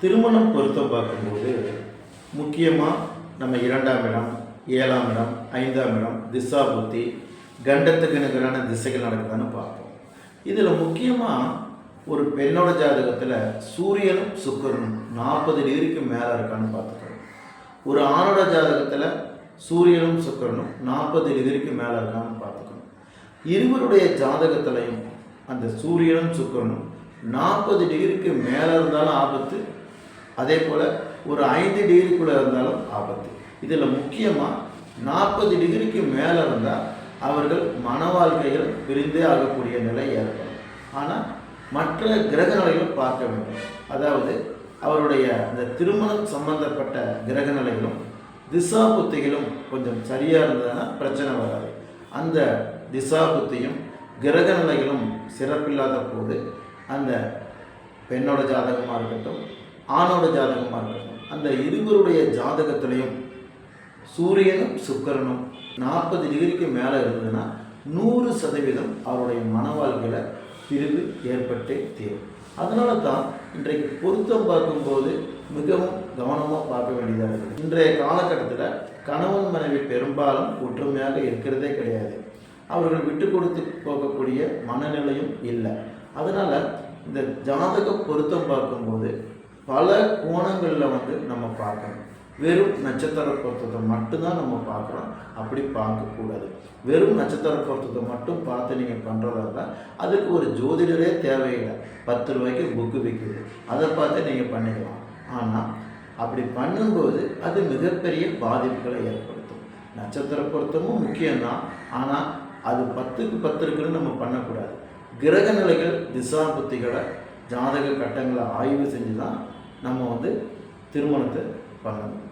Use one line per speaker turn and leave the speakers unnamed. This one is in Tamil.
திருமணம் பொருத்தம் பார்க்கும்போது முக்கியமாக நம்ம இரண்டாம் இடம் ஏழாம் இடம் ஐந்தாம் இடம் திசா புத்தி கண்டத்துக்கு நிகரான திசைகள் நடக்குதான்னு பார்ப்போம். இதில் முக்கியமாக ஒரு பெண்ணோட ஜாதகத்தில் சூரியனும் சுக்கரனும் நாற்பது டிகிரிக்கு மேலே இருக்கான்னு பார்த்துக்கணும். ஒரு ஆணோட ஜாதகத்தில் சூரியனும் சுக்கரனும் நாற்பது டிகிரிக்கு மேலே இருக்கான்னு பார்த்துக்கணும். இருவருடைய ஜாதகத்திலையும் அந்த சூரியனும் சுக்கரனும் நாற்பது டிகிரிக்கு மேலே இருந்தாலும் ஆபத்து அதே போல் ஒரு ஐந்து டிகிரிக்குள்ளே இருந்தாலும் ஆபத்து. இதில் முக்கியமாக நாற்பது டிகிரிக்கு மேலே இருந்தால் அவர்கள் மன வாழ்க்கைகள் பிரிந்தே ஆகக்கூடிய நிலை ஏற்படும். ஆனால் மற்ற கிரக நிலைகளும் பார்க்க வேண்டும். அதாவது அவருடைய அந்த திருமணம் சம்பந்தப்பட்ட கிரக நிலைகளும் திசா புத்திகளும் கொஞ்சம் சரியாக இருந்ததுன்னா பிரச்சனை வராது. அந்த திசா புத்தியும் கிரக நிலைகளும் சிறப்பில்லாத போது அந்த பெண்ணோட ஜாதகமாக இருக்கட்டும் ஆணோட ஜாதகமாக இருக்கட்டும் அந்த இருவருடைய ஜாதகத்திலையும் சூரியனும் சுக்கரனும் நாற்பது டிகிரிக்கு மேலே இருந்ததுன்னா நூறு சதவீதம் அவருடைய மன வாழ்க்கையில் பிரிவு ஏற்பட்டே தீரும். அதனால தான் இன்றைக்கு பொருத்தம் பார்க்கும்போது மிகவும் கவனமாக பார்க்க வேண்டியதாக இருக்குது இன்றைய காலகட்டத்தில் கணவன் மனைவி பெரும்பாலும் ஒற்றுமையாக இருக்கிறதே கிடையாது. அவர்கள் விட்டு கொடுத்து போகக்கூடிய மனநிலையும் இல்லை. அதனால் இந்த ஜாதக பொருத்தம் பார்க்கும்போது பல கோணங்களில் வந்து நம்ம பார்க்கணும். வெறும் நட்சத்திர பொருத்தத்தை மட்டும்தான் நம்ம பார்க்குறோம் அப்படி பார்க்கக்கூடாது வெறும் நட்சத்திர பொருத்தத்தை மட்டும் பார்த்து நீங்கள் பண்ணுறதா இருந்தால் அதுக்கு ஒரு ஜோதிடரே தேவையில்லை. பத்து ரூபாய்க்கு புக்கு விற்குது அதை பார்த்து நீங்கள் பண்ணிக்கலாம். ஆனால் அப்படி பண்ணும்போது அது மிகப்பெரிய பாதிப்புகளை ஏற்படுத்தும். நட்சத்திர பொருத்தமும் முக்கியம்தான். ஆனால் அது பத்துக்கு பத்து இருக்குன்னு நம்ம பண்ணக்கூடாது. கிரக நிலைகள் திசா புத்திகளை ஜாதக கட்டங்களை ஆய்வு செஞ்சு தான் நம்ம வந்து திருமணத்தை பண்ணணும்.